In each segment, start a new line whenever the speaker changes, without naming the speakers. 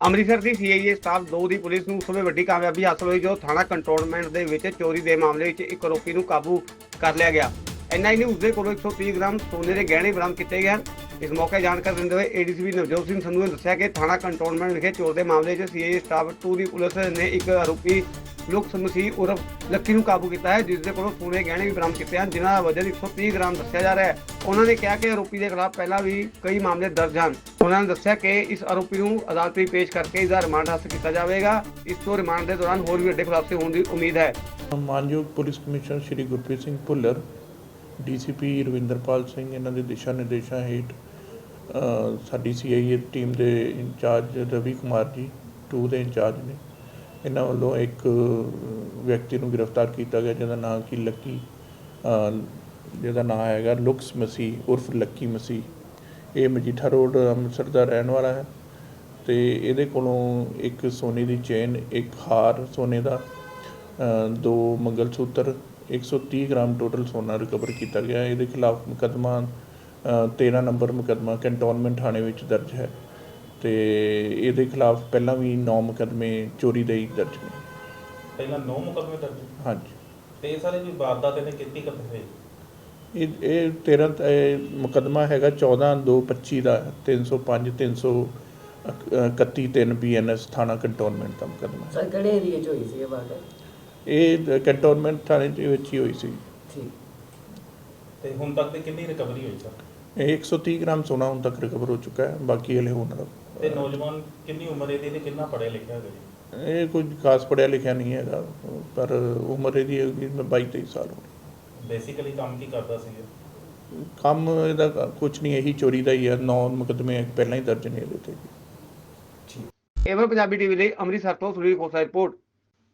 ਅੰਮ੍ਰਿਤਸਰ ਦੀ CIA staff 2 ਦੀ police ਨੂੰ ਉਸ ਵੇਲੇ ਵੱਡੀ ਕਾਮਯਾਬੀ ਹਾਸਲ ਹੋਈ, ਜੋ ਥਾਣਾ ਕੰਟੋਨਮੈਂਟ ਦੇ ਵਿੱਚ ਚੋਰੀ ਦੇ ਮਾਮਲੇ ਵਿੱਚ ਇੱਕ ਆਰੋਪੀ ਨੂੰ ਕਾਬੂ ਕਰ ਲਿਆ ਗਿਆ। ਐਨਆਈ ਨੇ ਉਸਦੇ ਕੋਲੋਂ 130 ਗ੍ਰਾਮ ਸੋਨੇ ਦੇ ਗਹਿਣੇ ਬਰਾਮਦ ਕੀਤੇ ਗਏ ਹਨ। ਇਸ ਮੌਕੇ ਜਾਣਕਾਰੀ ਦਿੰਦੇ ਹੋਏ ਏਡੀਸੀਪੀ ਨਵਜੋਤ ਸਿੰਘ ਸੰਧੂ ਨੇ ਦੱਸਿਆ ਕਿ ਥਾਣਾ ਕੰਟੋਨਮੈਂਟ ਵਿਖੇ ਚੋਰ ਦੇ ਮਾਮਲੇ 'ਚ ਸੀਆਈਏ ਸਟਾਫ 2 ਦੀ ਪੁਲਿਸ ਨੇ ਇੱਕ ਆਰੋਪੀ ਲੁਕਸ ਮਸੀਹ ਉਰਫ ਲੱਕੀ ਨੂੰ ਕਾਬੂ ਕੀਤਾ ਹੈ ਜਿਸ ਦੇ ਕੋਲੋਂ ਸੋਨੇ ਗਹਿਣੇ ਵੀ ਬਰਾਮਦ ਕੀਤੇ ਹਨ, ਜਿਨ੍ਹਾਂ ਦਾ ਵਜ਼ਨ 130 ਗ੍ਰਾਮ ਦੱਸਿਆ ਜਾ ਰਿਹਾ ਹੈ। ਉਹਨਾਂ ਨੇ ਕਿਹਾ ਕਿ ਆਰੋਪੀ ਦੇ ਖਿਲਾਫ ਪਹਿਲਾਂ ਵੀ ਕਈ ਮਾਮਲੇ ਦਰਜ ਹਨ। ਉਹਨਾਂ ਨੇ ਦੱਸਿਆ ਕਿ ਇਸ ਆਰੋਪੀ ਨੂੰ ਅਦਾਲਤ ਵਿੱਚ ਪੇਸ਼ ਕਰਕੇ ਇਸ ਦਾ ਰਿਮਾਂਡ ਹਾਸਲ ਕੀਤਾ ਜਾਵੇਗਾ। ਇਸ ਤੋਂ ਰਿਮਾਂਡ ਦੇ ਦੌਰਾਨ ਹੋਰ ਵੀ ਵੱਡੇ ਖੁਲਾਸੇ ਹੋਣ ਦੀ ਉਮੀਦ ਹੈ।
ਮਾਨਯੋਗ police commissioner Shri Gurpreet Singh Bhullar DCP Ravinderpal Singh, ਇਹਨਾਂ ਦੇ ਦਿਸ਼ਾ ਨਿਰਦੇਸ਼ਾਂ ਹੇਠ ਸਾਡੀ ਸੀਆਈਏ ਟੀਮ ਦੇ ਇੰਚਾਰਜ ਰਵੀ ਕੁਮਾਰ ਜੀ ਟੂ ਦੇ ਇੰਚਾਰਜ ਨੇ। ਇਹਨਾਂ ਵੱਲੋਂ ਇੱਕ ਵਿਅਕਤੀ ਨੂੰ ਗ੍ਰਿਫਤਾਰ ਕੀਤਾ ਗਿਆ ਜਿਹਦਾ ਨਾਮ ਕੀ ਲੱਕੀ ਜਿਹਦਾ ਨਾਮ ਹੈਗਾ ਲੁਕਸ ਮਸੀਹ ਉਰਫ ਲੱਕੀ ਮਸੀਹ। ਇਹ ਮਜੀਠਾ ਰੋਡ ਅੰਮ੍ਰਿਤਸਰ ਦਾ ਰਹਿਣ ਵਾਲਾ ਹੈ ਤੇ ਇਹਦੇ ਕੋਲੋਂ ਇੱਕ ਸੋਨੇ ਦੀ ਚੇਨ ਇੱਕ ਹਾਰ ਸੋਨੇ ਦਾ ਅ, ਦੋ ਮੰਗਲ ਸੂਤਰ 130 ਗ੍ਰਾਮ ਟੋਟਲ ਸੋਨਾ ਰਿਕਵਰ ਕੀਤਾ ਗਿਆ। ਇਹਦੇ ਖਿਲਾਫ ਮੁਕੱਦਮਾ 13 ਨੰਬਰ ਮੁਕੱਦਮਾ ਕੰਟੋਨਮੈਂਟ ਥਾਣੇ ਵਿੱਚ ਦਰਜ ਹੈ ਤੇ ਇਹਦੇ ਖਿਲਾਫ ਪਹਿਲਾਂ ਵੀ 9 ਮੁਕੱਦਮੇ ਚੋਰੀ ਦੇ ਹੀ ਦਰਜ ਨੇ।
ਪਹਿਲਾਂ 9 ਮੁਕੱਦਮੇ ਦਰਜ
ਹਾਂਜੀ।
ਤੇ ਇਹ ਸਾਰੇ ਜੀ ਵਾਰਦਾਤ ਇਹਨੇ ਕੀਤੀ ਕਦੋਂ ਹੋਈ?
ਇਹ ਇਹ 13 ਤ- ਇਹ ਮੁਕੱਦਮਾ ਹੈਗਾ 14 2 25 ਦਾ 305 300 31 3 ਬੀਐਨਐਸ ਥਾਣਾ ਕੰਟੋਨਮੈਂਟ ਦਾ ਮੁਕੱਦਮਾ
ਸਰ ਕਿਹੜੇ ਏਰੀਏ 'ਚ ਹੋਈ ਸੀ ਇਹ ਵਾਰਦਾਤ?
ਇਹ ਕੰਟੋਨਮੈਂਟ ਥਾਣੇ ਦੇ ਵਿੱਚ ਹੀ ਹੋਈ ਸੀ।
ਠੀਕ।
ਤੇ ਹੁਣ ਤੱਕ ਦੀ ਕਿੰਨੀ ਰਿਕਵਰੀ ਹੋਈ ਸਰ?
ਇਹ 130 ਗ੍ਰਾਮ ਸੋਨਾ ਹੁਣ ਤੱਕ ਰਿਕਵਰ ਹੋ ਚੁੱਕਾ ਹੈ ਬਾਕੀ ਹਲੇ ਹੋਣਾ
ਤੇ ਨੌਜਵਾਨ ਕਿੰਨੀ ਉਮਰ ਇਹਦੀ ਤੇ ਕਿੰਨਾ ਪੜ੍ਹਿਆ ਲਿਖਿਆ ਹੈਗਾ ਜੀ?
ਇਹ ਕੁਝ ਖਾਸ ਪੜਿਆ ਲਿਖਿਆ ਨਹੀਂ ਹੈਗਾ ਪਰ ਉਮਰ ਇਹਦੀ ਹੈਗੀ ਮੈਂ 22 23 ਸਾਲ ਹੋ
ਬੇਸਿਕਲੀ ਕੰਮ ਕੀ ਕਰਦਾ ਸੀ ਇਹ?
ਕੰਮ ਇਹਦਾ ਕੁਝ ਨਹੀਂ ਇਹੀ ਚੋਰੀ ਦਾ ਹੀ ਹੈ ਨੌ ਮੁਕੱਦਮੇ ਪਹਿਲਾਂ ਹੀ ਦਰਜ ਨੇ ਇਹਦੇ ਤੇ।
ਏਵਰ ਪੰਜਾਬੀ ਟੀਵੀ ਲਈ ਅੰਮ੍ਰਿਤਸਰ ਤੋਂ ਸੁਨੀਲ ਖੋਸਾ ਰਿਪੋਰਟ।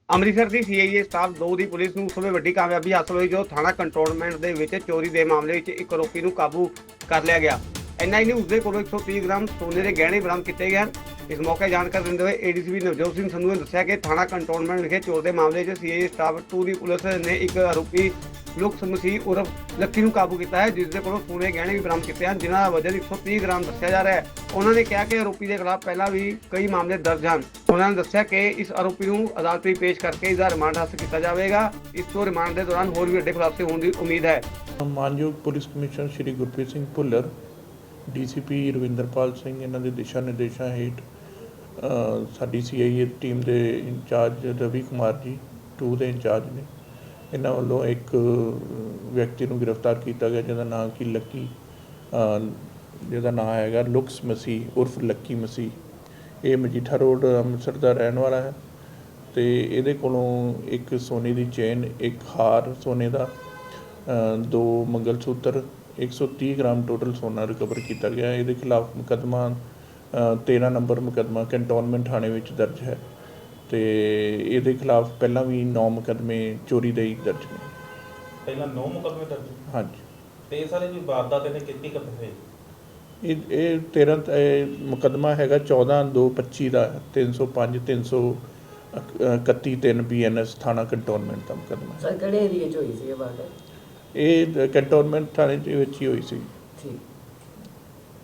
ਅੰਮ੍ਰਿਤਸਰ ਦੀ ਸੀਆਈਏ ਸਟਾਫ 2 ਦੀ ਪੁਲਿਸ ਨੂੰ ਉਸ ਵੱਡੀ ਕਾਮਯਾਬੀ ਹਾਸਲ ਹੋਈ, ਜੋ ਥਾਣਾ ਕੰਟੋਨਮੈਂਟ ਦੇ ਵਿੱਚ ਚੋਰੀ ਦੇ ਮਾਮਲੇ ਵਿੱਚ ਇੱਕ ਆਰੋਪੀ ਨੂੰ ਕਾਬੂ ਕਰ ਲਿਆ ਗਿਆ। ਐਨਆਈ ਨੇ ਉਸਦੇ ਕੋਲੋਂ 130 ਗ੍ਰਾਮ ਸੋਨੇ ਦੇ ਗਹਿਣੇ ਬਰਾਮਦ ਕੀਤੇ ਗਏ ਹਨ। ਇਸ ਮੌਕੇ ਜਾਣਕਾਰੀ ਦਿੰਦੇ ਹੋਏ ਏਡੀਸੀਪੀ ਨਵਜੋਤ ਸਿੰਘ ਸੰਧੂ ਨੇ ਦੱਸਿਆ ਕਿ ਥਾਣਾ ਕੰਟੋਨਮੈਂਟ ਵਿਖੇ ਚੋਰ ਦੇ ਮਾਮਲੇ 'ਚ ਸੀਆਈਏ ਸਟਾਫ 2 ਦੀ ਪੁਲਿਸ ਨੇ ਇੱਕ ਆਰੋਪੀ ਲੁਕਸ ਮਸੀਹ ਉਰਫ ਲੱਕੀ ਨੂੰ ਕਾਬੂ ਕੀਤਾ ਹੈ ਜਿਸ ਦੇ ਕੋਲੋਂ ਸੋਨੇ ਗਹਿਣੇ ਵੀ ਬਰਾਮਦ ਕੀਤੇ ਹਨ, ਜਿਨ੍ਹਾਂ ਦਾ ਵਜ਼ਨ 130 ਗ੍ਰਾਮ ਦੱਸਿਆ ਜਾ ਰਿਹਾ ਹੈ। ਉਹਨਾਂ ਨੇ ਕਿਹਾ ਕਿ ਆਰੋਪੀ ਦੇ ਖਿਲਾਫ ਪਹਿਲਾਂ ਵੀ ਕਈ ਮਾਮਲੇ ਦਰਜ ਹਨ। ਉਹਨਾਂ ਨੇ ਦੱਸਿਆ ਕਿ ਇਸ ਆਰੋਪੀ ਨੂੰ ਅਦਾਲਤ ਵਿੱਚ ਪੇਸ਼ ਕਰਕੇ ਇਸ ਦਾ ਰਿਮਾਂਡ ਹਾਸਲ ਕੀਤਾ ਜਾਵੇਗਾ। ਇਸ ਤੋਂ ਰਿਮਾਂਡ ਦੇ ਦੌਰਾਨ ਹੋਰ ਵੀ ਵੱਡੇ ਖੁਲਾਸੇ ਹੋਣ ਦੀ ਉਮੀਦ ਹੈ।
ਮਾਨਯੋਗ police commissioner Shri Gurpreet Singh Bhullar, DCP Ravinderpal Singh, ਇਹਨਾਂ ਦੇ ਦਿਸ਼ਾ ਨਿਰਦੇਸ਼ਾਂ ਹੇਠ ਸਾਡੀ ਸੀਆਈਏ ਟੀਮ ਦੇ ਇੰਚਾਰਜ ਰਵੀ ਕੁਮਾਰ ਜੀ, ਟੂ ਦੇ ਇੰਚਾਰਜ ਨੇ। ਇਹਨਾਂ ਵੱਲੋਂ ਇੱਕ ਵਿਅਕਤੀ ਨੂੰ ਗ੍ਰਿਫਤਾਰ ਕੀਤਾ ਗਿਆ ਜਿਹਦਾ ਨਾਮ ਕੀ ਲੱਕੀ ਜਿਹਦਾ ਨਾਮ ਹੈਗਾ ਲੁਕਸ ਮਸੀਹ ਉਰਫ ਲੱਕੀ ਮਸੀਹ। ਇਹ ਮਜੀਠਾ ਰੋਡ ਅੰਮ੍ਰਿਤਸਰ ਦਾ ਰਹਿਣ ਵਾਲਾ ਹੈ ਤੇ ਇਹਦੇ ਕੋਲੋਂ ਇੱਕ ਸੋਨੇ ਦੀ ਚੇਨ ਇੱਕ ਹਾਰ ਸੋਨੇ ਦਾ ਅ, ਦੋ ਮੰਗਲ ਸੂਤਰ 130 ਗ੍ਰਾਮ ਟੋਟਲ ਸੋਨਾ ਰਿਕਵਰ ਕੀਤਾ ਗਿਆ। ਇਹਦੇ ਖਿਲਾਫ ਮੁਕੱਦਮਾ ਅ, 13 ਨੰਬਰ ਮੁਕੱਦਮਾ ਕੰਟੋਨਮੈਂਟ ਥਾਣੇ ਵਿੱਚ ਦਰਜ ਹੈ। ਤੇ ਇਹਦੇ ਖਿਲਾਫ ਪਹਿਲਾਂ ਵੀ 9 ਮੁਕੱਦਮੇ ਚੋਰੀ ਦੇ ਹੀ ਦਰਜ ਨੇ।
ਪਹਿਲਾਂ 9 ਮੁਕੱਦਮੇ ਦਰਜ
ਹਾਂਜੀ।
ਤੇ ਇਹ ਸਾਰੇ ਜੀ ਵਾਰਦਾਤ ਇਹਨੇ ਕੀਤੀ ਕਦੋਂ ਹੋਈ?
ਇਹ ਇਹ 13 ਤ- ਇਹ ਮੁਕੱਦਮਾ ਹੈਗਾ 14 2 25 ਦਾ 305 300 31 3 ਬੀਐਨਐਸ ਥਾਣਾ ਕੰਟੋਨਮੈਂਟ ਦਾ ਮੁਕੱਦਮਾ।
ਸਰ ਕਿਹੜੇ ਏਰੀਏ 'ਚ ਹੋਈ ਸੀ ਇਹ ਵਾਰਦਾਤ?
ਇਹ ਕੰਟੋਨਮੈਂਟ ਥਾਣੇ ਦੇ ਵਿੱਚ ਹੀ ਹੋਈ ਸੀ।
ਠੀਕ।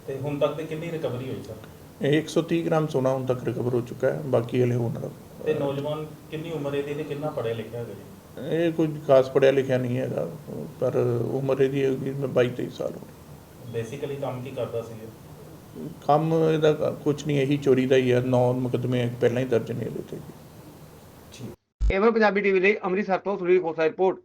ਤੇ ਹੁਣ ਤੱਕ ਦੀ ਕਿੰਨੀ ਰਿਕਵਰੀ ਹੋਈ ਸਰ?
ਇਹ 130 ਗ੍ਰਾਮ ਸੋਨਾ ਹੁਣ ਤੱਕ ਰਿਕਵਰ ਹੋ ਚੁੱਕਾ ਹੈ ਬਾਕੀ ਹਲੇ ਹੋਣਾ
ਤੇ ਨੌਜਵਾਨ ਕਿੰਨੀ ਉਮਰ ਇਹਦੀ ਤੇ ਕਿੰਨਾ ਪੜ੍ਹਿਆ ਲਿਖਿਆ ਹੈਗਾ ਜੀ
ਇਹ ਕੁਝ ਖਾਸ ਪੜਿਆ ਲਿਖਿਆ ਨਹੀਂ ਹੈਗਾ ਪਰ ਉਮਰ ਇਹਦੀ ਹੈਗੀ ਮੈਂ 22 23 ਸਾਲ ਹੋ
ਬੇਸਿਕਲੀ ਕੰਮ ਕੀ ਕਰਦਾ ਸੀ ਇਹ?
ਕੰਮ ਇਹਦਾ ਕੁਝ ਨਹੀਂ ਇਹੀ ਚੋਰੀ ਦਾ ਹੀ ਹੈ ਨੌ ਮੁਕੱਦਮੇ ਪਹਿਲਾਂ ਹੀ ਦਰਜ ਨੇ ਇਹਦੇ ਤੇ।
ਏਵਰ ਪੰਜਾਬੀ ਟੀਵੀ ਲਈ ਅੰਮ੍ਰਿਤਸਰ ਤੋਂ ਸੁਨੀਲ ਖੋਸਾ ਰਿਪੋਰਟ।